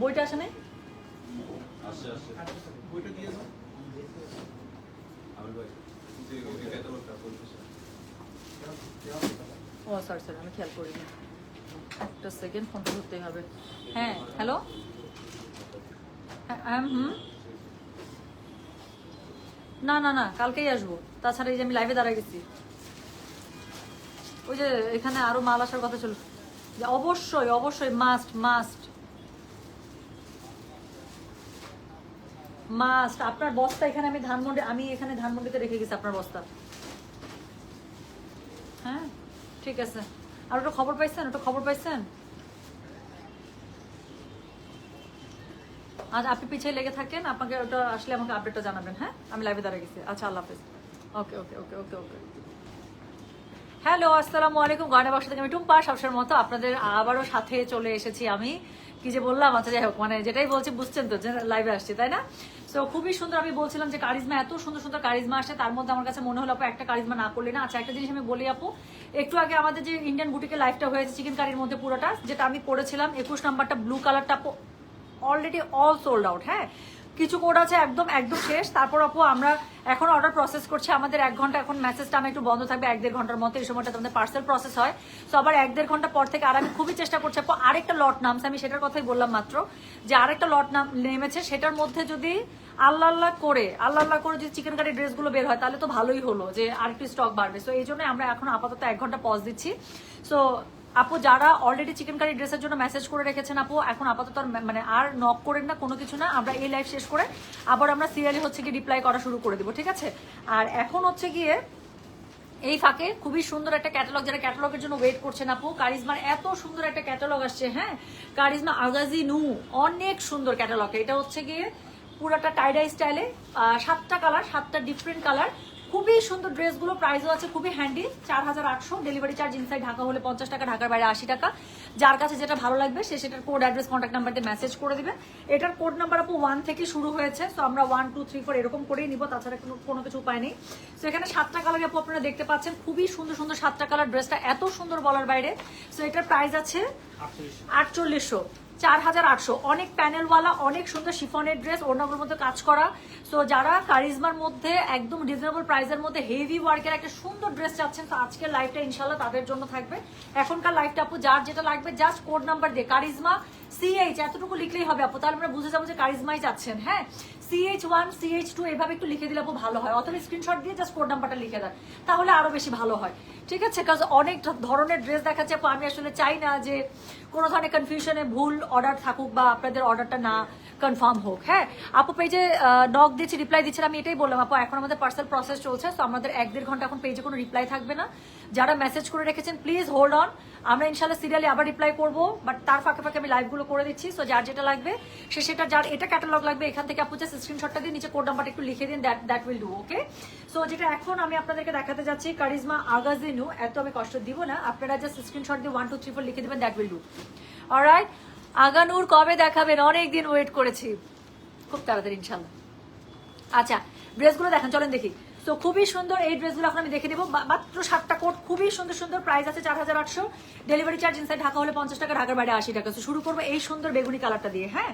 বইটা আসে নাই? ও সরি সরি আমি খেয়াল করিনি। একটা সেকেন্ড ফোনটা ধরতেই হবে। হ্যাঁ হ্যালো হ্যাঁ হুম? না না না কালকেই আসব। তাছাড়া এই যে আমি লাইভে দাঁড়ায় গেছি। ওই যে এখানে আরও মাল আসার কথা ছিল। যে অবশ্যই অবশ্যই মাস্ট মাস্ট মাস্ট আপনার বস্তা এখানে আমি ধানমন্ডি আমি এখানে ধানমন্ডিতে রেখে গেছি আপনার বস্তা। হ্যাঁ? ঠিক আছে। আর ওটা খবর পাইছেন? ওটা খবর পাইছেন? আজ আপনি পিছিয়ে লেগে থাকেন, আপনাকে ওটা আসলে আমাকে আপডেটটা জানাবেন হ্যাঁ? আমি লাইভে দাঁড়িয়ে গেছি। আচ্ছা আল্লাহ হাফেজ। ওকে ওকে ওকে ওকে ওকে হ্যালো আসসালামু আলাইকুম। গয়না বাসা থেকে আমি টুম্পা, সবসময়ের মতো আপনাদের আবারও সাথে চলে এসেছি আমি। কি যে বললাম আচ্ছা যাই হোক মানে যেটাই বলছি বুঝছেন তো লাইভে আসছে, তাই না? তো খুবই সুন্দর আমি বলছিলাম যে কারিজমা, এত সুন্দর সুন্দর কারিজমা আসে, তার মধ্যে আমার কাছে মনে হলো, আপু, একটা কারিজমা না করলে না? আচ্ছা একটা জিনিস আমি বলি, আপু, একটু আগে আমাদের যে ইন্ডিয়ান বুটিকে লাইফটা হয়েছে চিকেন কারির মধ্যে পুরোটা, যেটা আমি করেছিলাম একুশ নাম্বারটা ব্লু কালারটা অলরেডি অল সোল্ড আউট হ্যাঁ? কিছু কোড আছে, একদম একদম শেষ। তারপর আপু আমরা এখন অর্ডার প্রসেস করছি। আমাদের এক ঘণ্টা এখন মেসেজটা আমি একটু বন্ধ থাকবে, এক দেড় ঘণ্টার মতো এই সময়টা তোমাদের পার্সেল প্রসেস হয়। তো আবার এক দেড় ঘণ্টা পর থেকে আর আমি খুবই চেষ্টা করছি আপু আরেকটা লট নামছে। আমি সেটার কথাই বললাম মাত্র যে আরেকটা লট নাম, নেমেছে। সেটার মধ্যে যদি আল্লাহ আল্লাহ করে আল্লাহ আল্লাহ করে যদি চিকেন কারি ড্রেসগুলো বের হয়, তাহলে তো ভালোই হলো যে আরেকটু স্টক বাড়বে। সো এই জন্য আমরা এখন আপাতত এক ঘণ্টা পজ দিচ্ছি। সো আপু, যারা অলরেডি চিকেন কারি ড্রেসের জন্য মেসেজ করে রেখেছেন, আপু, এখন আপাতত মানে আর নক করেন না, কোনো কিছু না, আমরা এই লাইভ শেষ করে আবার আমরা সিরিয়ালি হচ্ছে কি রিপ্লাই করা শুরু করে দিব, ঠিক আছে? আর এখন হচ্ছে গিয়ে এই ফাঁকে খুবই সুন্দর একটা ক্যাটালগ যারা ক্যাটালগের জন্য ওয়েট করছেন, আপু, কারিজমার এত সুন্দর একটা ক্যাটালগ আসছে হ্যাঁ? কারিজমা আগাজি নু অনেক সুন্দর ক্যাটালগ এটা হচ্ছে গিয়ে পুরাটা টাইডাই স্টাইলে সাতটা কালার সাতটা ডিফারেন্ট কালার খুবই সুন্দর ড্রেসগুলো প্রাইসও আছে খুবই হ্যান্ডি চার হাজার আটশো ডেলিভারি চার্জ ইনসাইড ঢাকা হলে পঞ্চাশ টাকা ঢাকার বাইরে আশি টাকা। যার কাছে যেটা ভালো লাগবে সে সেটার কোড অ্যাড্রেস কন্ট্যাক্ট নাম্বার দিয়ে মেসেজ করে দিবেন এটার কোড নাম্বার আপু ওয়ান থেকে শুরু হয়েছে সো আমরা ওয়ান টু থ্রি ফোর এরকম করেই নিব তাছাড়া কোনো কোনো কিছু উপায় নেই। সো এখানে সাতটা কালার আপু আপনারা দেখতে পাচ্ছেন খুবই সুন্দর সুন্দর সাতটা কালার ড্রেসটা এত সুন্দর বলার বাইরে। সো এটার প্রাইস আছে আটচল্লিশশো। চার হাজার আটশো। অনেক প্যানেলওয়ালা, অনেক সুন্দর শিফনের ড্রেস, ওড়নাগুলোর মধ্যে কাজ করা। সো যারা কারিজমার মধ্যে একদম রিজনেবল প্রাইসের মধ্যে হেভি ওয়ার্কের একটা সুন্দর ড্রেস চাচ্ছেন, তো আজকের লাইফটা ইনশাল্লাহ তাদের জন্য থাকবে। এখনকার লাইফটা আপু, যার যেটা লাগবে জাস্ট কোড নাম্বার দিয়ে, কারিজমা সিএইচ এতটুকু লিখলেই হবে আপু। তাহলে আমরা বুঝে যাব যে কারিজমাই যাচ্ছেন হ্যাঁ? সিএইচ ওয়ান সিএইচ টু এভাবে একটু লিখে দিলে ভালো হয়। অথবা স্ক্রিনশট দিয়ে জাস্ট কোড নাম্বারটা লিখে দেন। তাহলে আরও বেশি ভালো হয়। ঠিক আছে? কাজ অনেক ধরনের ড্রেস দেখাচ্ছে। আমি আসলে চাই না যে কোনো ধরনের কনফিউশনে ভুল অর্ডার থাকুক বা আপনাদের অর্ডারটা না কনফার্ম হোক। হ্যাঁ? আপু পেজে নক দিয়েছি রিপ্লাই দিচ্ছেন। আমি এটাই বললাম, আপু, এখন আমাদের পার্সেল প্রসেস চলছে। তো আমাদের এক দেড় ঘণ্টা এখন পেজে কোনো রিপ্লাই থাকবে না। যারা মেসেজ করে রেখেছেন প্লিজ হোল্ড অন আমরা ইনশাল্লাহ সিরিয়ালি আবার রিপ্লাই করব বাট তার ফাঁকে ফাঁকে আমি লাইভগুলো করে দিচ্ছি। সো যার যেটা লাগবে, সে সেটা, যার এটা ক্যাটালগ লাগবে, এখান থেকে আপু জাস্ট স্ক্রিনশটটা দিয়ে নিচে কোড নাম্বারটা একটু লিখে দিন that that will do okay so যেটা এখন আমি আপনাদেরকে দেখাতে যাচ্ছি কারিজমা আগাজিনু এত আমি কষ্ট দিব না, আপনারা জাস্ট স্ক্রিনশট দিয়ে ওয়ান টু থ্রি ফোর লিখে দেবেন দ্যাট উইল ডু অলরাইট আগানুর কবে দেখাবেন? অনেক দিন ওয়েট করেছি। খুব তাড়াতাড়ি ইনশাল্লাহ আচ্ছা ড্রেসগুলো দেখেন, চলেন দেখি। তো খুবই সুন্দর এই ড্রেসগুলো এখন আমি দেখে দেবো মাত্র সাতটা কোট, খুবই সুন্দর সুন্দর প্রাইস আছে চার হাজার আটশো। ডেলিভারি চার্জ ইনসাইড ঢাকা হলে পঞ্চাশ টাকা, ঢাকার বাইরে আশি টাকা। শুরু করব এই সুন্দর বেগুনি কালারটা দিয়ে হ্যাঁ?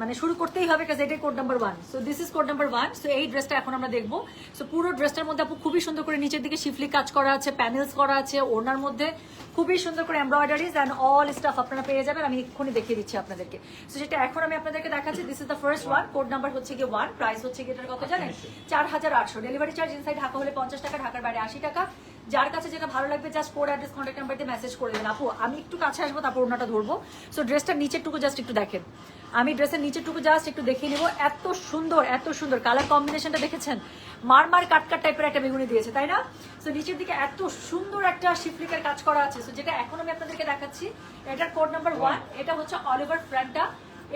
মানে শুরু করতেই হবে কাজ এটাই code number one so this is code number one so এই ড্রেসটা এখন আমরা দেখব। সো পুরো ড্রেসটার মধ্যে আপু খুবই সুন্দর করে নিচের দিকে শিফলি কাজ করা আছে প্যানেলস করা আছে ওনার মধ্যে খুবই সুন্দর করে এমব্রয়ডারিজ অ্যান্ড অল স্টাফ আপনারা পেয়ে যাবেন। আমি এক্ষুনি দেখিয়ে দিচ্ছি আপনাদেরকে। সো সেটা এখন আমি আপনাদেরকে দেখাচ্ছি। This is the first one code number হচ্ছে গিয়ে ওয়ান প্রাইস হচ্ছে গিয়ে এটার কত জানেন? চার হাজার আটশো। ডেলিভারি চার্জ ইনসাইড ঢাকা হলে পঞ্চাশ টাকা ঢাকার বাইরে আশি টাকা। যার কাছে যেটা ভালো লাগবে just code address contact number দিয়ে মেসেজ করে দেবেন। আপু আমি একটু কাছে আসব তারপর ওনাটা ধরবো। সো ড্রেসটার নিচের টুকু জাস্ট একটু দেখেন। আমি ড্রেসের নিচের টুকু জাস্ট একটু দেখিয়ে নিব। এত সুন্দর এত সুন্দর। কালার কম্বিনেশনটা দেখেছেন? মারমার কাটকাট টাইপের একটা বেগুনি দিয়েছে তাই না? সো নিচের দিকে এত সুন্দর একটা শিফলিকের কাজ করা আছে। সো যেটা এখন আমি আপনাদেরকে দেখাচ্ছি এটার কোড নাম্বার ওয়ান এটা হচ্ছে অলিভার ফ্রন্টটা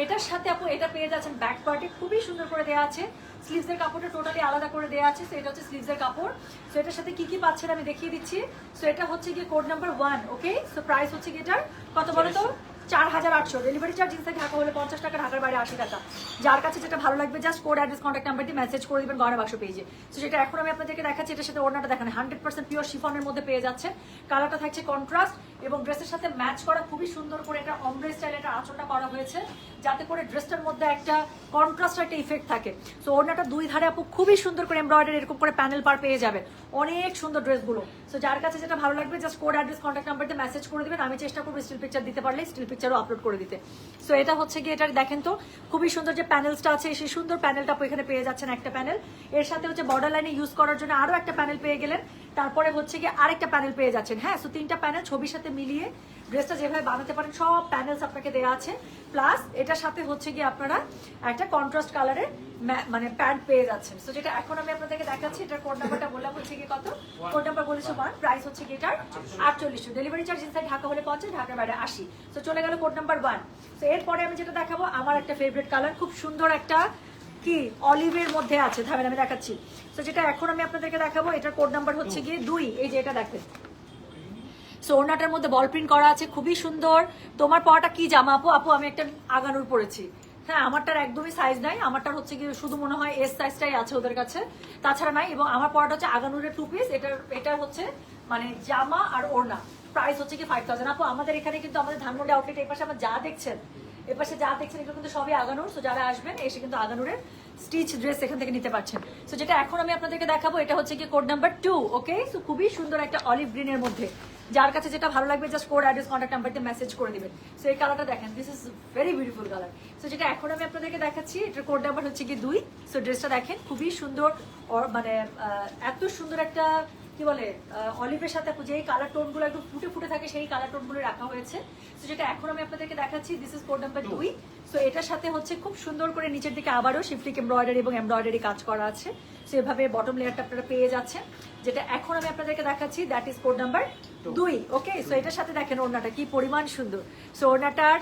এটার সাথে আপু এটা পেয়ে যাচ্ছেন ব্যাক পার্টে খুবই সুন্দর করে দেওয়া আছে। স্লিভসের কাপড়টা টোটালি আলাদা করে দেওয়া আছে। সো এটা হচ্ছে স্লিভসের কাপড়। সো এটার সাথে কি কি পাচ্ছেন আমি দেখিয়ে দিচ্ছি। সো এটা হচ্ছে গিয়ে code number one okay so price হচ্ছে গিয়ে এটার? কত বলো তো? চার হাজার আটশো। ডেলিভারি চার্জ ইনসাইড ঢাকা হলে পঞ্চাশ টাকা ঢাকার বাইরে আশি টাকা। যার কাছে যেটা ভালো লাগবে just code address contact number দিয়ে মেসেজ করে দেবেন গয়না বাক্স পেজে সো সেটা এখন আমি আপনাদেরকে দেখাচ্ছি, এটার সাথে ওড়নাটা দেখেন। হান্ড্রেড পার্সেন্ট পিওর শিফনের মধ্যে পেয়ে যাচ্ছে কালারটা থাকছে কন্ট্রাস্ট এবং ড্রেসের সাথে ম্যাচ করা খুবই সুন্দর করে একটা অমব্রে স্টাইল একটা আঁচলটা করা হয়েছে, যাতে করে ড্রেসটার মধ্যে একটা কন্ট্রাস্ট একটা ইফেক্ট থাকে। সো ওড়নাটা দুই ধারে আপু খুবই সুন্দর করে এমব্রয়ডারি এরকম করে প্যানেল পার পেয়ে যাবেন অনেক সুন্দর ড্রেসগুলো সো যার কাছে যেটা ভালো লাগবে জাস্ট কোড অ্যাড্রেস কন্ট্যাক্ট নাম্বারতে মেসেজ করে দিবেন। আমি চেষ্টা করব স্টিল পিকচার দিতে পারলে স্টিল পিকচারও আপলোড করে দিতে। সো এটা হচ্ছে গিয়ে এটা দেখেন তো, খুবই সুন্দর যে প্যানেলসটা আছে, সেই সুন্দর প্যানেলটা আপু এখানে পেয়ে যাচ্ছেন একটা প্যানেল এর সাথে হচ্ছে বর্ডার লাইনে ইউজ করার জন্য আরও একটা প্যানেল পেয়ে গেলেন। তারপরে হচ্ছে গিয়ে আরেকটা প্যানেল পেয়ে যাচ্ছেন। হ্যাঁ সো তিনটা প্যানেল ছবির সাথে মিলিয়ে ড্রেসটা যেভাবে বানাতে পারেন, সব প্যানেলস আপনাকে দেওয়া আছে। প্লাস এটার সাথে হচ্ছে গিয়ে আপনারা একটা কন্ট্রাস্ট কালারের মানে প্যান্ট পেয়ে যাচ্ছেন। সো যেটা এখন আমি আপনাদেরকে দেখাচ্ছি, এটার কোড নাম্বারটা বললাম হচ্ছে কি কত? কোড নাম্বার বলেছে ওয়ান প্রাইস হচ্ছে কি এটার আটচল্লিশশো। ডেলিভারি চার্জ ইনসাইড ঢাকা হলে পঞ্চাশ, ঢাকার বাইরে আশি। তো চলে গেল কোড নাম্বার ওয়ান তো এরপরে আমি যেটা দেখাবো, আমার একটা ফেভারিট কালার খুব সুন্দর একটা কি অলিভের মধ্যে আছে। থামেন আমি দেখাচ্ছি। তো যেটা এখন আমি আপনাদেরকে দেখাবো, এটার কোড নাম্বার হচ্ছে গিয়ে দুই। এই যে এটা দেখেন। সো ওড়নাটার মধ্যে বল প্রিন্ট করা আছে, খুবই সুন্দর। তোমার পাওয়াটা কি জামা? আপু আপু, আমি একটা আগানুর পরেছি হ্যাঁ আমারটার একদমই সাইজ নাই। আমারটার হচ্ছে কি শুধু মনে হয় এস সাইজটাই আছে ওদের কাছে। তাছাড়া নাই, এবং আমার পড়াটা হচ্ছে আগানুরের টু পিস এটার এটা হচ্ছে মানে জামা আর ওড়না। প্রাইস হচ্ছে কি ফাইভ থাউজেন্ড আপু, আমাদের এখানে কিন্তু আমাদের ধানমন্ডি আউটলেট এই পাশে আমার যা দেখছেন এ পাশে যা দেখছেন, এগুলো কিন্তু সবই আগানুর। তো যারা আসবেন, এসে কিন্তু আগানুরের স্টিচ ড্রেস এখান থেকে নিতে পারছেন। তো যেটা এখন আমি আপনাদেরকে দেখাবো, এটা হচ্ছে কি code number two okay so খুবই সুন্দর একটা অলিভ গ্রিনের মধ্যে। যার কাছে যেটা ভালো লাগবে জাস্ট কোড অ্যাড্রেস কন্ট্যাক্ট নাম্বারতে মেসেজ করে দিবেন। সো এই কালারটা দেখেন this is very beautiful colour so যেটা এখন আমি আপনাদেরকে দেখাচ্ছি, এটার কোড নাম্বার হচ্ছে কি দুই। সো ড্রেসটা দেখেন, খুবই সুন্দর মানে এত সুন্দর একটা কি বলে অলিভের সাথে যেই কালার টোনগুলো একটু ফুটে ফুটে থাকে সেই কালার টোনগুলো রাখা হয়েছে। তো যেটা এখন আমি আপনাদেরকে দেখাচ্ছি দিস ইজ কোড নাম্বার দুই সো এটার সাথে হচ্ছে খুব সুন্দর করে নিচের দিকে আবারও শিফলিক এমব্রয়ডারি এবং এমব্রয়ডারি কাজ করা আছে। সো এভাবে বটম লেয়ারটা আপনারা পেয়ে যাচ্ছেন। যেটা এখন আমি আপনাদেরকে দেখাচ্ছি দ্যাট ইজ কোড নাম্বার দুই ওকে সো এটার সাথে দেখেন ওড়নাটা কি পরিমাণ সুন্দর। সো ওড়নাটার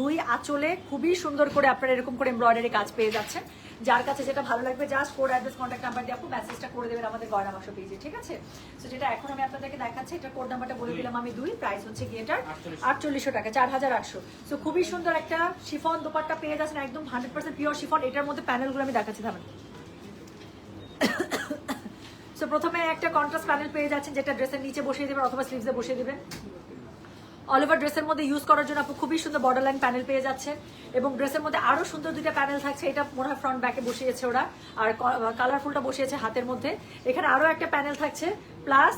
দুই আঁচলে খুবই সুন্দর করে আপনারা এরকম করে এমব্রয়ডারি কাজ পেয়ে যাচ্ছেন। যার কাছে যেটা ভালো লাগবে just code address contact number দিয়ে আপু মেসেজটা করে দেবেন আমাদের গয়না বাক্স পেজে ঠিক আছে? সো যেটা এখন আমি আপনাদেরকে দেখাচ্ছি এটা কোড নাম্বারটা বলে দিলাম আমি দুই প্রাইস হচ্ছে গিয়ে এটার আটচল্লিশশো। টাকা চার হাজার আটশো। সো খুবই সুন্দর একটা শিফন দোপাট্টা পেয়ে যাচ্ছেন একদম হান্ড্রেড পার্সেন্ট পিওর শিফন এটার মধ্যে প্যানেলগুলো আমি দেখাচ্ছি থামেন সো প্রথমে একটা কন্ট্রাস্ট প্যানেল পেয়ে যাচ্ছেন যেটা ড্রেসের নিচে বসিয়ে দেবেন অথবা স্লিভসে বসিয়ে দেবেন। অল ওভার ড্রেসের মধ্যে ইউজ করার জন্য আপু খুবই সুন্দর বর্ডার লাইন প্যানেল পেয়ে যাচ্ছেন এবং ড্রেসের মধ্যে আরও সুন্দর দুইটা প্যানেল থাকছে, এটা মনে হয় ফ্রন্ট ব্যাকে বসিয়েছে ওরা। আর কালারফুলটা বসিয়েছে হাতের মধ্যে। এখানে আরও একটা প্যানেল থাকছে প্লাস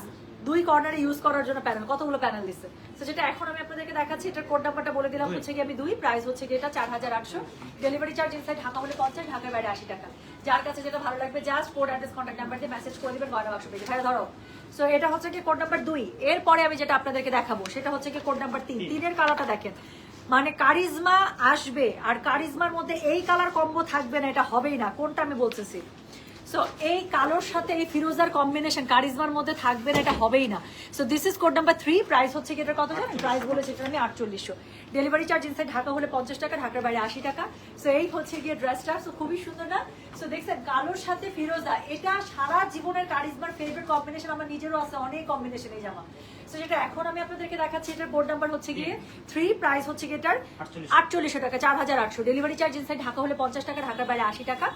দুই কর্নারে ইউজ করার জন্য প্যানেল কতগুলো প্যানেল দিচ্ছে তো যেটা এখন আমি আপনাদেরকে দেখাচ্ছি এটার কোড নাম্বারটা বলে দিলাম হচ্ছে কি আমি দুই প্রাইস হচ্ছে কি এটা চার হাজার আটশো। ডেলিভারি চার্জ ইনসাইড ঢাকা হলে পঞ্চাশ ঢাকার বাইরে আশি টাকা। যার কাছে যেটা ভালো লাগবে just code address contact number দিয়ে মেসেজ করে দিবেন গয়না বাক্স পেজে ভাই ধরো। সো এটা হচ্ছে কি কোড নাম্বার দুই। এরপরে আমি যেটা আপনাদেরকে দেখাবো সেটা হচ্ছে কি কোড নাম্বার তিন। তিনের কালারটা দেখেন। মানে কারিজমা আসবে আর কারিজমার মধ্যে এই কালার কম্বো থাকবে না এটা হবেই না। কোনটা আমি বলতেছি? সো এই কালোর সাথে এই ফিরোজার কম্বিনেশন কারিজমার মধ্যে থাকবে না, এটা হবেই না। So this is code number three price হচ্ছে কি এটা কত জানেন? প্রাইস বলেছে এটা আমি আটচল্লিশশো। ডেলিভারি চার্জ ইনসাইড ঢাকা হলে পঞ্চাশ টাকা, ঢাকার বাইরে আশি টাকা। সো এই হচ্ছে গিয়ে ড্রেসটা সো খুবই সুন্দর না? সো দেখছেন, কালোর সাথে ফিরোজা এটা সারা জীবনের কারিজমার ফেভারিট কম্বিনেশন আমার নিজেরও আছে অনেক কম্বিনেশন এই জামা। সো যেটা এখন আমি আপনাদেরকে দেখাচ্ছি এটার কোড নাম্বার হচ্ছে গিয়ে থ্রি প্রাইস হচ্ছে গিয়ে এটার আটচল্লিশশো টাকা চার হাজার আটশো। ডেলিভারি চার্জ ইনসাইড ঢাকা হলে পঞ্চাশ টাকা ঢাকার বাইরে আশি টাকা।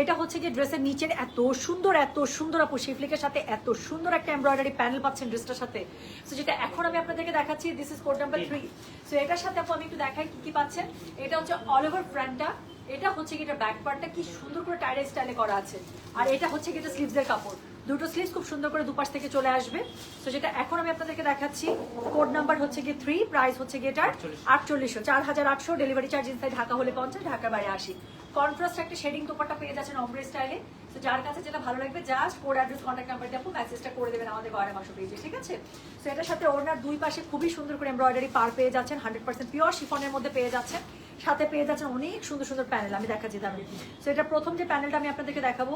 এটা হচ্ছে গিয়ে ড্রেসের নিচের এত সুন্দর এত সুন্দর আপু শিফলিকের সাথে এত সুন্দর একটা এমব্রয়ডারি প্যানেল পাচ্ছেন ড্রেসটার সাথে। সো যেটা এখন আমি আপনাদেরকে দেখাচ্ছি this is code number three so এটার সাথে আপু আমি একটু দেখাই কি কি পাচ্ছেন। এটা হচ্ছে অল ওভার ফ্রন্টটা এটা হচ্ছে কি এটা ব্যাক পার্টটা কি সুন্দর করে টাইডাই স্টাইলে করা আছে। আর এটা হচ্ছে কি এটা স্লিভসের কাপড়। দুটো স্লিভস খুব সুন্দর করে দুপাশ থেকে চলে আসবে। তো যেটা এখন আমি আপনাদেরকে দেখাচ্ছি কোড নাম্বার হচ্ছে গিয়ে থ্রি প্রাইস হচ্ছে গিয়ে এটার আটচল্লিশশো। চার হাজার আটশো ডেলিভারি চার্জ ইনসাইড ঢাকা হলে পঞ্চাশ ঢাকার বাইরে আসি কন্ট্রাস্ট একটা শেডিং দোপাট্টা পেয়ে যাচ্ছেন অমব্রে স্টাইলে তো যার কাছে যেটা ভালো লাগবে just code address contact number আপু মেসেজটা করে দেবেন আমাদের গয়না মাসো পেজে ঠিক আছে? তো এটার সাথে ওনার দুই পাশে খুবই সুন্দর করে এমব্রয়ডারি পার পেয়ে যাচ্ছেন হান্ড্রেড পার্সেন্ট পিওর শিফনের মধ্যে পেয়ে যাচ্ছেন। সাথে পেয়ে যাচ্ছেন অনেক সুন্দর সুন্দর প্যানেল, আমি দেখাচ্ছি তাহলে। তো এটা প্রথম যে প্যানেলটা আমি আপনাদেরকে দেখাবো,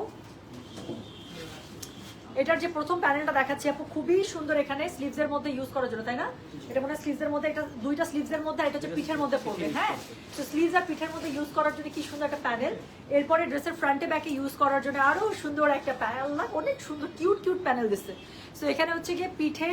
এটার যে প্রথম প্যানেলটা দেখাচ্ছি আপু, খুবই সুন্দর এখানে স্লিভস এর মধ্যে ইউজ করার জন্য, তাই না? এটা মনে হয় স্লিভস মধ্যে, এটা দুইটা স্লিভস এর মধ্যে এটা হচ্ছে পিঠের মধ্যে পড়বে হ্যাঁ? তো স্লিভস আর পিঠের মধ্যে ইউজ করার জন্য কি সুন্দর একটা প্যানেল। এরপরে ড্রেসের ফ্রন্টে ব্যাকে ইউজ করার জন্য আরও সুন্দর একটা প্যানেল, না? অনেক সুন্দর কিউট কিউট প্যানেল দিচ্ছে। সো এখানে হচ্ছে গিয়ে পিঠে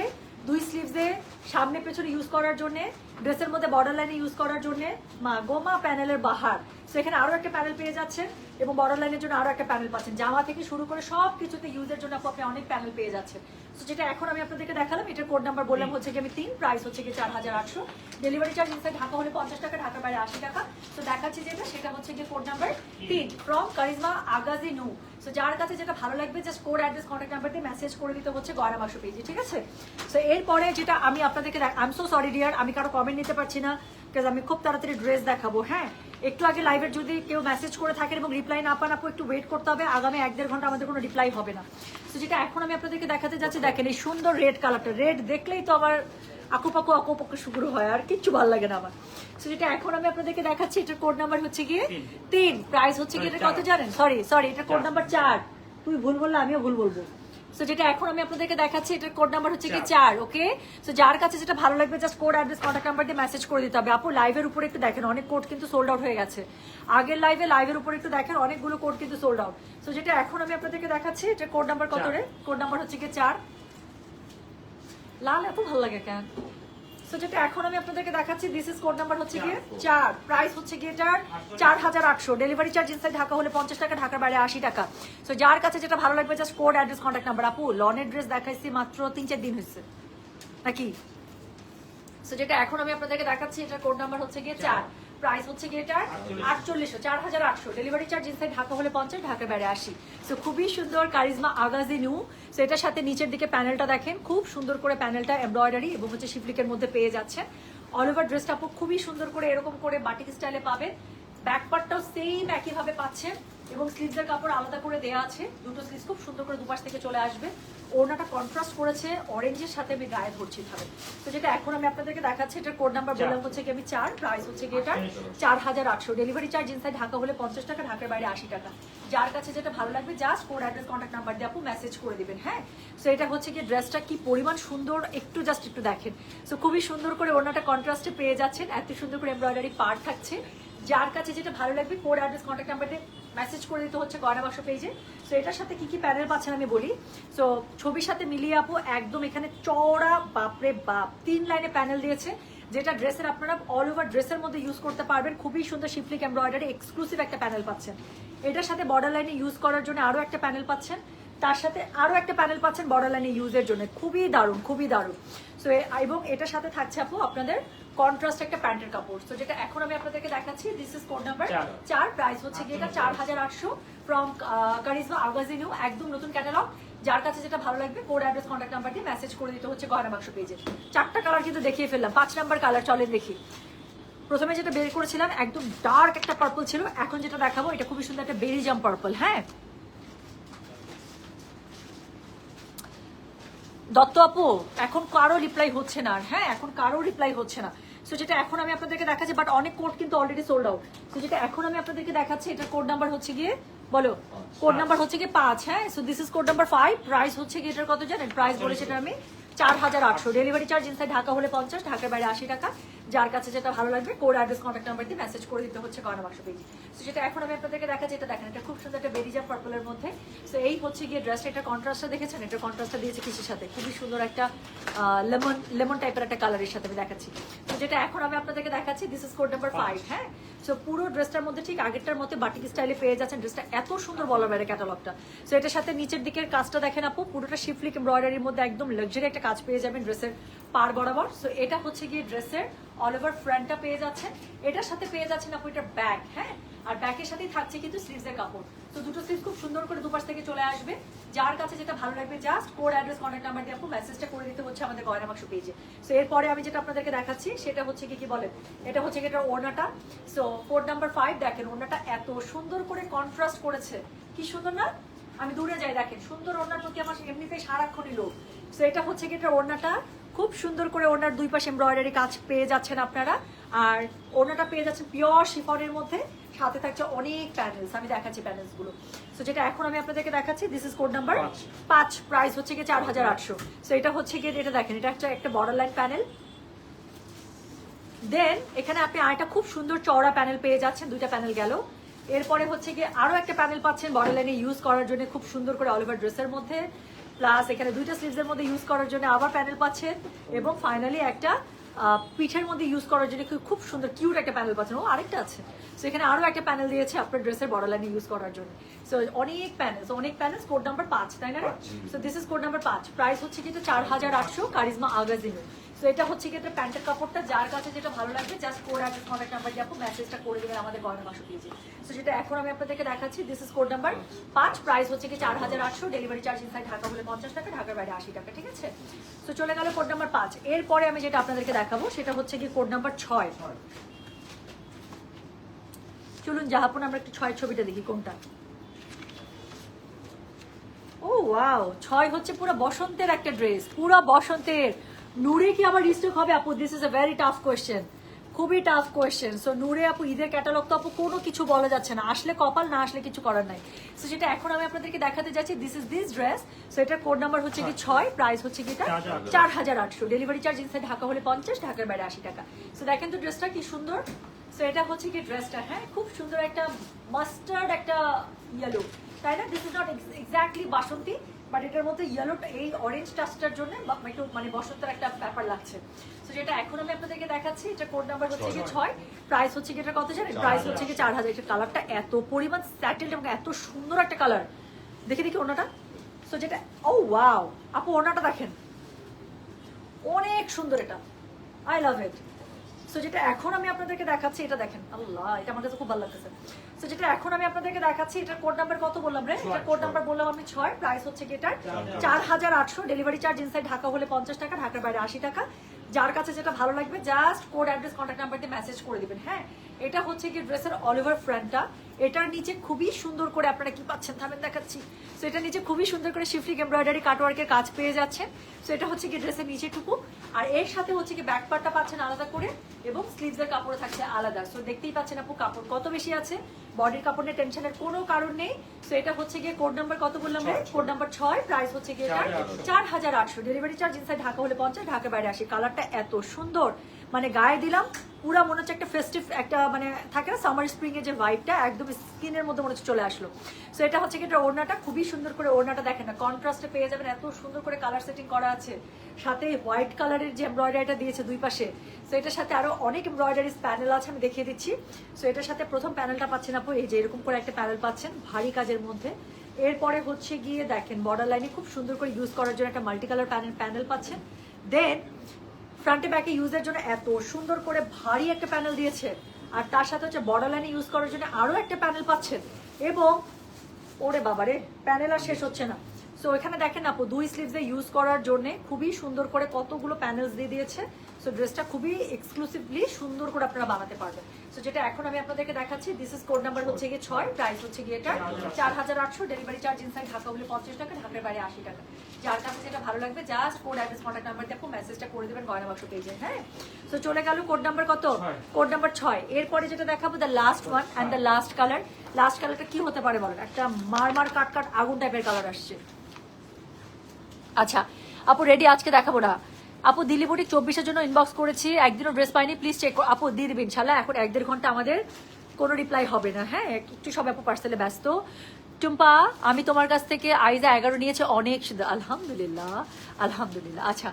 দুই স্লিভসে সামনে পেছনে ইউজ করার জন্য ড্রেসের মধ্যে বর্ডার লাইনে ইউজ করার জন্য মা গোমা প্যানেলের বাহার। সো এখানে আরও একটা প্যানেল পেয়ে যাচ্ছেন এবং বর্ডার লাইনের জন্য আরও একটা প্যানেল পাচ্ছেন। জামা থেকে শুরু করে সব কিছুতে ইউজের জন্য আপনি অনেক প্যানেল পেয়ে যাচ্ছেন তো যেটা এখন আমি আপনাদেরকে দেখালাম এটার কোড নাম্বার বললাম হচ্ছে কি আমি তিন প্রাইস হচ্ছে কি চার হাজার আটশো। ডেলিভারি চার্জ ইনসাইড ঢাকা হলে পঞ্চাশ টাকা ঢাকা বাইরে আশি টাকা। তো দেখাচ্ছি যেটা সেটা হচ্ছে কি কোড নাম্বার তিন ফ্রম কারিজমা আগাজি নু সো যার কাছে যেটা ভালো লাগবে just code address contact number দিয়ে মেসেজ করে দিতে হচ্ছে গয়না বাসু পেজে ঠিক আছে? সো এরপরে যেটা আমি আপনাদেরকে I am so sorry dear আমি কারও কমেন্ট নিতে পারছি না বিকজ আমি খুব তাড়াতাড়ি ড্রেস দেখাবো। হ্যাঁ একটু আগে লাইভের যদি কেউ মেসেজ করে থাকেন এবং রিপ্লাই না পান আপু একটু ওয়েট করতে হবে। আগামী এক দেড় ঘণ্টা আমাদের কোনো রিপ্লাই হবে না। তো যেটা এখন আমি আপনাদেরকে দেখাতে যাচ্ছি দেখেন এই সুন্দর রেড কালারটা রেড দেখলেই তো আমার আকুপাকু আকুপাকু শুরু হয় আর কিচ্ছু ভালো লাগে না আমার। তো যেটা এখন আমি আপনাদেরকে দেখাচ্ছি এটার কোড নাম্বার হচ্ছে গিয়ে তিন। প্রাইস হচ্ছে গিয়ে এটা কত জানেন? সরি সরি এটা কোড নাম্বার চার। তুই ভুল বললে আমিও ভুল বলব। সো যেটা এখন আমি আপনাদেরকে দেখাচ্ছি এটার কোড নাম্বার হচ্ছে কি চার। ওকে সো যার কাছে যেটা ভালো লাগবে just code address contact number দিয়ে মেসেজ করে দিতে হবে। আপু লাইভের উপরে একটু দেখেন অনেক কোড কিন্তু সোল্ড আউট হয়ে গেছে। আগের লাইভে লাইভের উপরে একটু দেখেন অনেকগুলো কোড কিন্তু সোল্ড আউট সো যেটা এখন আমি আপনাদেরকে দেখাচ্ছি এটা কোড নাম্বার কত রে? কোড নাম্বার হচ্ছে কি চার। লাল এত ভালো লাগে কেন? সো যেটা এখন আমি আপনাদেরকে দেখাচ্ছি দিস ইজ কোড নাম্বার হচ্ছে গিয়ে চার। প্রাইস হচ্ছে গিয়ে চার চার হাজার আটশো। ডেলিভারি চার্জ ইনসাইড ঢাকা হলে পঞ্চাশ টাকা ঢাকার বাইরে আশি টাকা। সো যার কাছে যেটা ভালো লাগবে just code address contact number আপু লনের ড্রেস দেখাইছি মাত্র তিন চার দিন হয়েছে। নাকি? সো যেটা এখন আমি আপনাদেরকে দেখাচ্ছি এটা কোড নাম্বার হচ্ছে গিয়ে চার। প্রাইস হচ্ছে গিয়ে এটার? আটচল্লিশশো। চার হাজার আটশো। ডেলিভারি চার্জ ইনসাইড ঢাকা হলে পঞ্চাশ ঢাকা বেড়ে আসি সো খুবই সুন্দর কারিজমা আগাজি নিউ সো এটার সাথে নিচের দিকে প্যানেলটা দেখেন। খুব সুন্দর করে প্যানেলটা এমব্রয়ডারি এবং হচ্ছে শিফলিকের মধ্যে পেয়ে যাচ্ছে। অল ওভার ড্রেসটা আপু খুবই সুন্দর করে এরকম করে বাটিক স্টাইলে পাবেন। ব্যাক পার্টটাও সেম একইভাবে পাচ্ছেন এবং স্লিভসের কাপড় আলাদা করে দেওয়া আছে। দুটো স্লিভস খুব সুন্দর করে দুপাশ থেকে চলে আসবে। ওড়নাটা কন্ট্রাস্ট করেছে অরেঞ্জের সাথে আমি গায়ে ধরছি ভাবে তো যেটা এখন আমি আপনাদেরকে দেখাচ্ছি এটার কোড নাম্বার বললাম হচ্ছে কি আমি চার প্রাইস হচ্ছে কি এটা চার হাজার আটশো। ডেলিভারি চার্জ ইনসাইড ঢাকা হলে পঞ্চাশ টাকা ঢাকার বাইরে আশি টাকা। যার কাছে যেটা ভালো লাগবে just code address contact number দিয়ে আপু মেসেজ করে দিবেন হ্যাঁ? সো এটা হচ্ছে কি ড্রেসটা কি পরিমাণ সুন্দর একটু জাস্ট একটু দেখেন। সো খুবই সুন্দর করে ওড়নাটা কন্ট্রাস্টে পেয়ে যাচ্ছেন। এত সুন্দর করে এমব্রয়ডারি পার্ট থাকছে। যার কাছে যেটা ভালো লাগবে কোড অ্যাড্রেস কন্ট্যাক্ট নাম্বারে মেসেজ করে দিতে হচ্ছে গয়না বাক্স পেজে সো এটার সাথে কি কি প্যানেল পাচ্ছেন আমি বলি। সো ছবির সাথে মিলিয়ে আপু একদম এখানে চওড়া, বাপরে বাপ, তিন লাইনে প্যানেল দিয়েছে, যেটা ড্রেসের আপনারা অল ওভার ড্রেসের মধ্যে ইউজ করতে পারবেন। খুবই সুন্দর শিফলিক এমব্রয়ডারি এক্সক্লুসিভ একটা প্যানেল পাচ্ছেন। এটার সাথে বর্ডার লাইনে ইউজ করার জন্য আরও একটা প্যানেল পাচ্ছেন। তার সাথে আরও একটা প্যানেল পাচ্ছেন বর্ডার লাইনে ইউজের জন্য। খুবই দারুণ খুবই দারুণ। সো এবং এটার সাথে থাকছে আপু আপনাদের কন্ট্রাস্ট একটা প্যান্টের কাপড়। তো যেটা এখন আমি আপনাদেরকে দেখাচ্ছি দিস ইজ কোড নাম্বার চার। প্রাইস হচ্ছে কি এটা চার হাজার আটশো ফ্রম কারিজমা আগাজিনিউ একদম নতুন ক্যাটালগ যার কাছে যেটা ভালো লাগবে কোড অ্যাড্রেস কন্ট্যাক্ট নাম্বার দিয়ে মেসেজ করে দিতে হচ্ছে গয়না বাক্স পেজে চারটা কালার কিন্তু দেখিয়ে ফেললাম। পাঁচ নাম্বার কালার চলেন দেখি। প্রথমে যেটা বের করেছিলাম একদম ডার্ক একটা পার্পল ছিল। এখন যেটা দেখাবো এটা খুবই সুন্দর একটা বেরি জাম পার্পল হ্যাঁ? দত্ত আপু এখন কারও রিপ্লাই হচ্ছে না আর, হ্যাঁ? এখন কারও রিপ্লাই হচ্ছে না। সো যেটা এখন আমি আপনাদেরকে দেখাচ্ছি বাট অনেক কোড কিন্তু অলরেডি সোল্ড আউট সো যেটা এখন আমি আপনাদেরকে দেখাচ্ছি এটা কোড নাম্বার হচ্ছে গিয়ে বলো কোড নাম্বার হচ্ছে গিয়ে পাঁচ হ্যাঁ? So this is code number five price হচ্ছে গিয়ে এটার কত জানেন? প্রাইস বলেছি এটা আমি চার হাজার আটশো। ডেলিভারি চার্জ ইনসাইড ঢাকা হলে পঞ্চাশ ঢাকার বাইরে আশি টাকা। যার কাছে যেটা ভালো লাগবে কোড অ্যাড্রেস কন্ট্যাক্ট নাম্বার দিয়ে মেসেজ করে দিতে হচ্ছে গয়না বাক্স পেজ তো যেটা এখন আমি আপনাদেরকে দেখাচ্ছি এটা দেখেন এটা খুব সুন্দর একটা বেরিজা পার্পলের মধ্যে। সো এই হচ্ছে গিয়ে ড্রেসটা এটা কন্ট্রাস্টটা দেখেছেন? এটা কন্ট্রাস্টটা দিয়েছে কিসের সাথে? খুবই সুন্দর একটা লেমন লেমন টাইপের একটা কালারের সাথে আমি দেখাচ্ছি। তো যেটা এখন আমি আপনাদেরকে দেখাচ্ছি this is code number five হ্যাঁ? সো পুরো ড্রেসটার মধ্যে ঠিক আগেরটার মধ্যে বাটিক স্টাইলে পেয়ে যাচ্ছেন ড্রেসটা এত সুন্দর বলা বাইরে ক্যাটালগটা সো এটার সাথে নিচের দিকের কাজটা দেখেন আপু পুরোটা শিফলিক এমব্রয়ডারির মধ্যে একদম লাক্সারি একটা কাজ পেয়ে যাবেন ড্রেসের পার বরাবর। সো এটা হচ্ছে গিয়ে ড্রেসের অল ওভার ফ্রন্টটা পেয়ে যাচ্ছেন। এটার সাথে পেয়ে যাচ্ছেন আপু এটা ব্যাগ হ্যাঁ? আর ব্যাগের সাথেই থাকছে কিন্তু স্লিভসের কাপড়। তো দুটো স্লিভ খুব সুন্দর করে দুপাশ থেকে চলে আসবে। যার কাছে যেটা ভালো লাগবে just code address contact number দিয়ে আপু মেসেজটা করে দিতে হচ্ছে আমাদের গয়না বাক্স পেজে সো এরপরে আমি যেটা আপনাদেরকে দেখাচ্ছি, সেটা হচ্ছে কি কি বলেন এটা হচ্ছে কি এটা ওড়নাটা। সো কোড নাম্বার ফাইভ দেখেন ওড়নাটা এত সুন্দর করে কন্ট্রাস্ট করেছে। কি সুন্দর না? আমি দূরে যাই, দেখেন। সুন্দর ওড়নার প্রতি আমার এমনিতেই সারাক্ষণই লোক সো এটা হচ্ছে কি এটা ওড়নাটা। খুব সুন্দর করে ওনার দুই পাশে এমব্রয়ডারি কাজ পেয়ে যাচ্ছেন আপনারা। আর ওনাটা পেয়ে যাচ্ছেন পিওর শিফনের মধ্যে। সাথে থাকছে অনেক প্যানেলস আমি দেখাচ্ছি প্যানেলসগুলো সো যেটা এখন আমি আপনাদেরকে দেখাচ্ছি দিস ইজ কোড নাম্বার পাঁচ। প্রাইস হচ্ছে গিয়ে চার হাজার আটশো। সো এটা হচ্ছে গিয়ে এটা দেখেন এটা একটা একটা বর্ডার লাইন প্যানেল দেন এখানে আপনি আরেকটা খুব সুন্দর চওড়া প্যানেল পেয়ে যাচ্ছেন দুইটা প্যানেল গেল। এরপরে হচ্ছে গিয়ে আরও একটা প্যানেল পাচ্ছেন বর্ডার লাইনে ইউজ করার জন্য খুব সুন্দর করে অল ওভার ড্রেসের মধ্যে। প্লাস এখানে দুইটা স্লিভসের মধ্যে ইউজ করার জন্য আবার প্যানেল পাচ্ছেন এবং ফাইনালি একটা পিঠের মধ্যে ইউজ করার জন্য খুব- সুন্দর কিউট একটা প্যানেল পাচ্ছেন। ও আরেকটা আছে। সো এখানে আরও একটা প্যানেল দিয়েছে আপনার ড্রেসের বড় লাইনে ইউজ করার জন্য। সো অনেক প্যানেল অনেক প্যানেল কোড নাম্বার পাঁচ তাই না so this is code number পাঁচ। প্রাইস হচ্ছে কিন্তু চার হাজার আটশো কারিজমা আগাজিনো সো এটা হচ্ছে কি প্যান্টের কাপড়টা, যার কাছে যেটা ভালো লাগবে just code address contact number দিয়ে মেসেজটা করে দেবেন আমাদের গয়না বাসু পেজে। সো যেটা এখন আমি আপনাদেরকে দেখাচ্ছি। দিস ইজ কোড নাম্বার পাঁচ প্রাইস হচ্ছে কি চার হাজার আটশো ডেলিভারি চার্জ ইনসাইড ঢাকা হলে পঞ্চাশ টাকা, ঢাকার বাইরে আশি টাকা, ঠিক আছে? তো চলে গেল কোড নাম্বার পাঁচ। এরপরে আমি যেটা আপনাদেরকে দেখাবো, সেটা হচ্ছে কি কোড নাম্বার ছয়। চলুন জাহাপুন আমরা একটু ছয়ের ছবিটা দেখি, কোনটা? ও ওয়াও ছয় হচ্ছে পুরো বসন্তের একটা ড্রেস পুরো বসন্তের। নূরে কি আবার রিস্টক হবে? আপু this is a very tough question খুবই টাফ কোয়েশ্চেন সো নূরে আপু ঈদের ক্যাটালগ তো আপু কোনো কিছু বলা যাচ্ছে না। আসলে কপাল না আসলে কিছু করার নাই। সো সেটা এখন আমি আপনাদেরকে দেখাতে যাচ্ছি। This is this dress so এটার কোড নাম্বার হচ্ছে কি ছয়। প্রাইস হচ্ছে কি এটা? চার হাজার আটশো। ডেলিভারি চার্জ ইনসাইড ঢাকা হলে পঞ্চাশ ঢাকার বাইরে আশি টাকা। সো দেখেন তো ড্রেসটা কি সুন্দর। সো এটা হচ্ছে কি ড্রেসটা হ্যাঁ? খুব সুন্দর একটা মাস্টার্ড একটা ইয়েলো তাই না? This is not exactly basanti. But এটার মধ্যে ইয়েলোটা এই অরেঞ্জ টাচটার জন্য একটু মানে বসন্তের একটা ব্যাপার লাগছে। তো যেটা এখন আমি আপনাদেরকে দেখাচ্ছি এটা কোড নাম্বার হচ্ছে কি ছয় প্রাইস হচ্ছে কি এটা কত জানেন? প্রাইস হচ্ছে কি চার হাজার। এটা কালারটা এত পরিমাণ স্যাটেলড এবং এত সুন্দর একটা কালার দেখে দেখি ওনাটা সো যেটা ও ওয়াও আপু ওনাটা দেখেন। অনেক সুন্দর এটা। আই লাভ ইট সো যেটা এখন আমি আপনাদেরকে দেখাচ্ছি এটা দেখেন। আল্লাহ এটা আমার কাছে খুব ভালো লাগতেছে। সো যেটা এখন আমি আপনাদেরকে দেখাচ্ছি এটার কোড নাম্বার কত বললাম রে? এটা কোড নাম্বার বললাম আমি ছয় প্রাইস হচ্ছে কি এটার? চার হাজার। আটশো ডেলিভারি চার্জ ইনসাইড ঢাকা হলে পঞ্চাশ টাকা ঢাকার বাইরে আশি টাকা। যার কাছে যেটা ভালো লাগবে just code address contact number দিয়ে মেসেজ করে দিবেন হ্যাঁ? এটা হচ্ছে কি ড্রেসের অল ওভার ফ্রন্টটা এটার নিচে খুবই সুন্দর করে আপনারা কি পাচ্ছেন থামেন দেখাচ্ছি। সো এটা নিচে খুবই সুন্দর করে শিফটিক এমব্রয়ডারি কাটওয়ার্কের কাজ পেয়ে যাচ্ছেন। সো এটা হচ্ছে কি ড্রেসের নিচেটুকু। আর এর সাথে হচ্ছে কি ব্যাক পার্টটা পাচ্ছেন আলাদা করে এবং স্লিভসের কাপড় থাকছে আলাদা। সো দেখতেই পাচ্ছেন আপু কাপড় কত বেশি আছে। বডির কাপড় নিয়ে টেনশনের কোনো কারণ নেই। সো এটা হচ্ছে গিয়ে কোড নাম্বার কত বললাম কোড নাম্বার ছয় প্রাইস হচ্ছে গিয়ে এটা চার হাজার আটশো। ডেলিভারি চার্জ ইনসাইড ঢাকা হলে পঞ্চাশ ঢাকার বাইরে আসি। কালারটা এত সুন্দর। মানে গায়ে দিলাম, পুরা মনে হচ্ছে একটা ফেস্টিভ একটা মানে থাকে না সামার স্প্রিং এর যে ভাইবটা একদম স্কিনের মধ্যে মনে হচ্ছে চলে আসলো। সো এটা হচ্ছে কি, এটা ওড়নাটা খুবই সুন্দর করে ওড়নাটা দেখেন না কন্ট্রাস্টে পেয়ে যাবেন, এত সুন্দর করে কালার সেটিং করা আছে। সাথে হোয়াইট কালারের যে এমব্রয়ডারিটা দিয়েছে দুই পাশে সো এটার সাথে আরও অনেক এমব্রয়ডারি প্যানেল আছে, আমি দেখিয়ে দিচ্ছি। সো এটার সাথে প্রথম প্যানেলটা পাচ্ছেন আপু, এই যে এরকম করে একটা প্যানেল পাচ্ছেন, ভারী কাজের মধ্যে। এরপরে হচ্ছে গিয়ে দেখেন বর্ডার লাইনে খুব সুন্দর করে ইউজ করার জন্য একটা মাল্টি কালার প্যানেল প্যানেল পাচ্ছেন। দেন ফ্রন্টে ব্যাকে ইউজের জন্য এত সুন্দর করে ভারী একটা প্যানেল দিয়েছে। আর তার সাথে হচ্ছে বর্ডার লাইনে ইউজ করার জন্য আরও একটা প্যানেল পাচ্ছেন। এবং ওরে বাবারে প্যানেল আর শেষ হচ্ছে না। সো এখানে দেখেন আপু দুই স্লিভসে ইউজ করার জন্য খুবই সুন্দর করে কতগুলো প্যানেলস দিয়ে দিয়েছে। সো ড্রেসটা খুবই এক্সক্লুসিভলি সুন্দর করে আপনারা বানাতে পারবেন। সো যেটা এখন আমি আপনাদেরকে দেখাচ্ছি দিস ইজ কোড নাম্বার হচ্ছে গিয়ে ছয় প্রাইস হচ্ছে গিয়ে এটা চার হাজার আটশো ডেলিভারি চার্জ ইনসাইড ঢাকা হলে পঞ্চাশ টাকা ঢাকার বাইরে আশি টাকা। যার কাছে যেটা ভালো লাগবে just code address contact number দেখো মেসেজটা করে দেবেন গয়না বাক্স পেজে হ্যাঁ? সো চলে গেল কোড নাম্বার কত? কোড নাম্বার ছয়। এরপরে যেটা দেখাবো the last one and the last colour last কালারটা কি হতে পারে বলেন? একটা মারমার কাট কাট আগুন টাইপের কালার আসছে। আচ্ছা আপু রেডি আজকে দেখাবো না। আপু দিল্লি চব্বিশের জন্য ইনবক্স করেছি। একদিনও ড্রেস পাইনি। প্লিজ চেক আপু দিয়ে ইনশাল্লাহ। এখন এক দেড় ঘণ্টা আমাদের কোনো রিপ্লাই হবে না হ্যাঁ? একটু সব আপু পার্সেলে ব্যস্ত। টুম্পা, আমি তোমার কাছ থেকে আইজা এগারো নিয়েছে অনেক। আলহামদুলিল্লাহ আলহামদুলিল্লাহ। আচ্ছা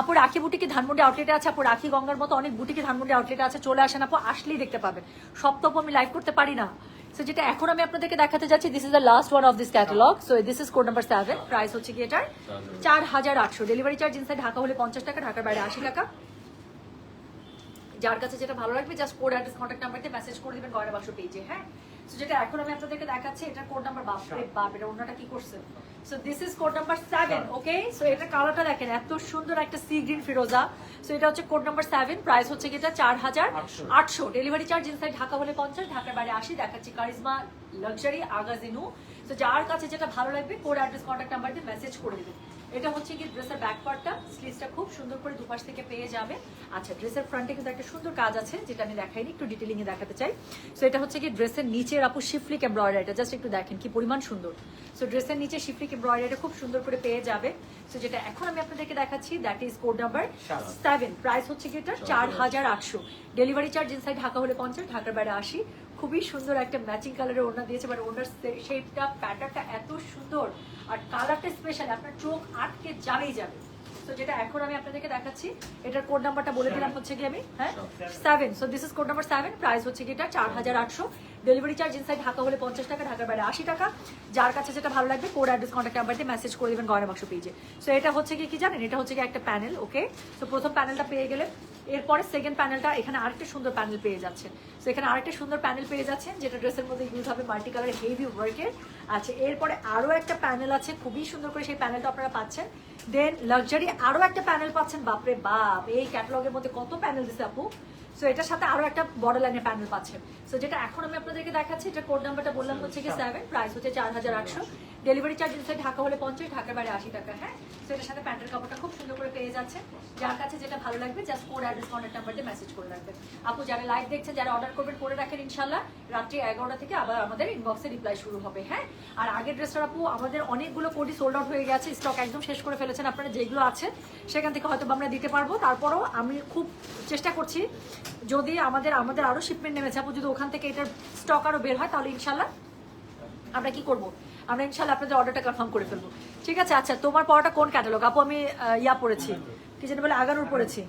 আপু রাখি বুটিকে ধানমন্ডি আউটলেটে আছে। আপু রাখি গঙ্গার মতো অনেক বুটিকে ধানমন্ডি আউটলেটে আছে। চলে আসেন আপু, আসলেই দেখতে পাবেন। সব তো আমি লাইভ করতে পারি না। সো যেটা এখন আমি আপনাদেরকে দেখাতে যাচ্ছি this is the last one of this catalogue so this is code number seven price হচ্ছে কি এটার? চার হাজার আটশো। ডেলিভারি চার্জ ইনসাইড ঢাকা হলে পঞ্চাশ টাকা, ঢাকার বাইরে আশি টাকা। যার কাছে যেটা ভালো লাগবে just code address contact number দিয়ে মেসেজ করে দেবেন, গয়না বাক্স পেজে হ্যাঁ? সো যেটা এখন আমি আপনাদেরকে দেখাচ্ছি এটা কোড নাম্বার বাপ রে বাপ এটা ওনাটা কি করছে? So this is code number seven okay so এটা কালারটা দেখেন এত সুন্দর একটা সি গ্রিন ফিরোজা। সো এটা হচ্ছে কোড নাম্বার সেভেন প্রাইস হচ্ছে এটা? চার হাজার আটশো। ডেলিভারি চার্জ ইনসাইড ঢাকা হলে পঞ্চাশ ঢাকার বাইরে আসি দেখাচ্ছি কারিজমা লাক্সারি আগাজিনু তো যার কাছে যেটা ভালো লাগবে কোড অ্যাড্রেস কন্ট্যাক্ট নাম্বার দিয়ে মেসেজ করে দেবেন। এটা হচ্ছে কি ড্রেসের ব্যাক পার্টটা স্লিভসটা খুব সুন্দর করে দুপাশ থেকে পেয়ে যাবে। আচ্ছা ড্রেসের ফ্রন্টে কিন্তু একটা সুন্দর কাজ আছে যেটা আমি দেখাইনি একটু ডিটেলিং এ দেখাতে চাই। সো এটা হচ্ছে কি ড্রেসের নিচের আপু শিফলিক এমব্রয়ডারিটা জাস্ট একটু দেখেন কি পরিমাণ সুন্দর। সো ড্রেসের নিচে শিফলিক এমব্রয়ডারিটা খুব সুন্দর করে পেয়ে যাবে। সো যেটা এখন আমি আপনাদেরকে দেখাচ্ছি that is code number seven price হচ্ছে কি এটা চার হাজার আটশো। ডেলিভারি চার্জ ইনসাইড ঢাকা হলে পঞ্চাশ ঢাকার বাইরে আসি খুবই সুন্দর একটা ম্যাচিং কালারের ওড়না দিয়েছে বাট ওনার শেপটা প্যাটার্নটা এত সুন্দর। আর কালারটা স্পেশাল আপনার চোখ আটকে যাবেই যাবে। তো যেটা এখন আমি আপনাদেরকে দেখাচ্ছি এটার কোড নাম্বারটা বলে দিলাম হচ্ছে কি আমি হ্যাঁ? Seven so this is code number seven price হচ্ছে কি এটা? চার হাজার আটশো। ডেলিভারি চার্জ ইনসাইড ঢাকা হলে পঞ্চাশ টাকা ঢাকার বাইরে আশি টাকা। যার কাছে যেটা ভালো লাগবে কোড অ্যাড্রেস কন্ট্যাক্ট নাম্বার দিয়ে মেসেজ করে দেবেন গয়না বাক্স পেজে সো এটা হচ্ছে কি কি জানেন? এটা হচ্ছে কি একটা প্যানেল ওকে তো প্রথম প্যানেলটা পেয়ে গেলে এরপরে সেকেন্ড প্যানেলটা এখানে আরেকটা সুন্দর প্যানেল পেয়ে যাচ্ছেন। সো এখানে আরেকটা সুন্দর প্যানেল পেয়ে যাচ্ছেন যেটা ড্রেসের মধ্যে ইউজ হবে মাল্টি কালার হেভি ওয়ার্কের আছে এরপরে আরও একটা প্যানেল আছে খুবই সুন্দর করে সেই প্যানেলটা আপনারা পাচ্ছেন। দেন লাক্সারি আরও একটা প্যানেল পাচ্ছেন বাপরে বাপ এই ক্যাটালগের মধ্যে কত প্যানেল দিছে আপু? সো এটার সাথে আরও একটা বর্ডার লাইনের প্যানেল পাচ্ছেন। সো যেটা এখন আমি আপনাদেরকে দেখাচ্ছি এটা কোড নাম্বারটা বললাম হচ্ছে কি সেভেন প্রাইস হচ্ছে চার হাজার আটশো। ডেলিভারি চার্জ ইনসাইড ঢাকা হলে পঞ্চাশ, ঢাকার বাইরে আশি টাকা হ্যাঁ? সো এটার সাথে প্যান্টের কাপড়টা খুব সুন্দর করে পেয়ে যাচ্ছে। যার কাছে যেটা ভালো লাগবে just code address contact number দিয়ে মেসেজ করে রাখবেন। আপু, যারা লাইভ দেখছেন যারা অর্ডার করবেন, করে রাখেন ইনশাল্লাহ রাত্রি এগারোটা থেকে আবার আমাদের ইনবক্সে রিপ্লাই শুরু হবে হ্যাঁ? আর আগের ড্রেসটার আপু, আমাদের অনেকগুলো কোডই সোল্ড আউট হয়ে গেছে স্টক একদম শেষ করে ফেলেছেন আপনারা, যেগুলো আছে, সেখান থেকে হয়তো আমরা দিতে পারব। তারপরও আমি খুব চেষ্টা করছি, যদি আমাদের আমাদের আরও শিপমেন্ট নেমেছে, আপু, যদি ওখান থেকে এটার স্টক আরও বের হয়, তাহলে ইনশাল্লাহ আমরা কি করব? আমরা ইনশাল্লাহ আপনাদের অর্ডারটা কনফার্ম করে ফেলব। ঠিক আছে আচ্ছা তোমার পড়াটা কোন ক্যাটালগ আপু, আমি ইয়া পড়েছি। কি যেন বলে, আগানুর পড়েছি।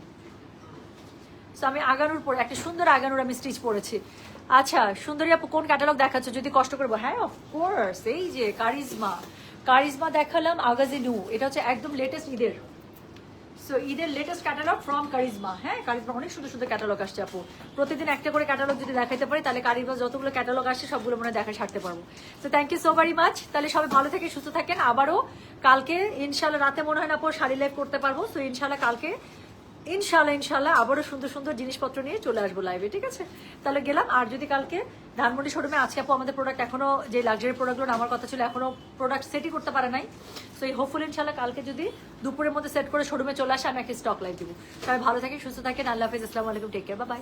তো আমি আগানুর পরে একটা সুন্দর আগানুর আমি স্টিচ পড়েছি। আচ্ছা সুন্দরী আপু, কোন ক্যাটালগ দেখাচ্ছ? যদি কষ্ট করব হ্যাঁ অফকোর্স এই যে, কারিজমা। কারিজমা দেখালাম, আগাজি নু। এটা হচ্ছে একদম লেটেস্ট ঈদের। সো ঈদের লেটেস্ট ক্যাটালগ ফ্রম কারিজমা হ্যাঁ কারিজমা অনেক সুন্দর সুন্দর ক্যাটালগ আসছে আপু। প্রতিদিন একটা করে ক্যাটালগ যদি দেখাতে পারি, তাহলে কারিজমা যতগুলো ক্যাটালগ আসছে, সবগুলো মনে দেখা ছাড়তে পারব। So thank you so very much তাহলে সবাই ভালো থেকে সুস্থ থাকেন। আবারও কালকে ইনশাল্লাহ রাতে মনে হয় না আপু, শাড়ি লাইভ করতে পারব। সো ইনশাল্লাহ কালকে ইনশাল্লাহ ইনশাল্লাহ আবারও সুন্দর সুন্দর জিনিসপত্র নিয়ে চলে আসব লাইভে ঠিক আছে? তাহলে গেলাম, আর যদি কালকে ধানমন্ডি শোরুমে আজকে আপু, আমাদের প্রোডাক্ট এখনও, যে লাক্সারি প্রোডাক্টগুলো আমার কথা ছিল এখনও প্রোডাক্ট সেটই করতে পারে নাই। সো এই হোপফুল ইনশাল্লাহ কালকে যদি দুপুরের মধ্যে সেট করে শোরুমে চলে আসে, আমি একটা স্টক লাইভ দিব। তাহলে ভালো থাকেন সুস্থ থাকেন, আল্লাহ হাফিজ, আসসালামু আলাইকুম টেক কেয়ার বাই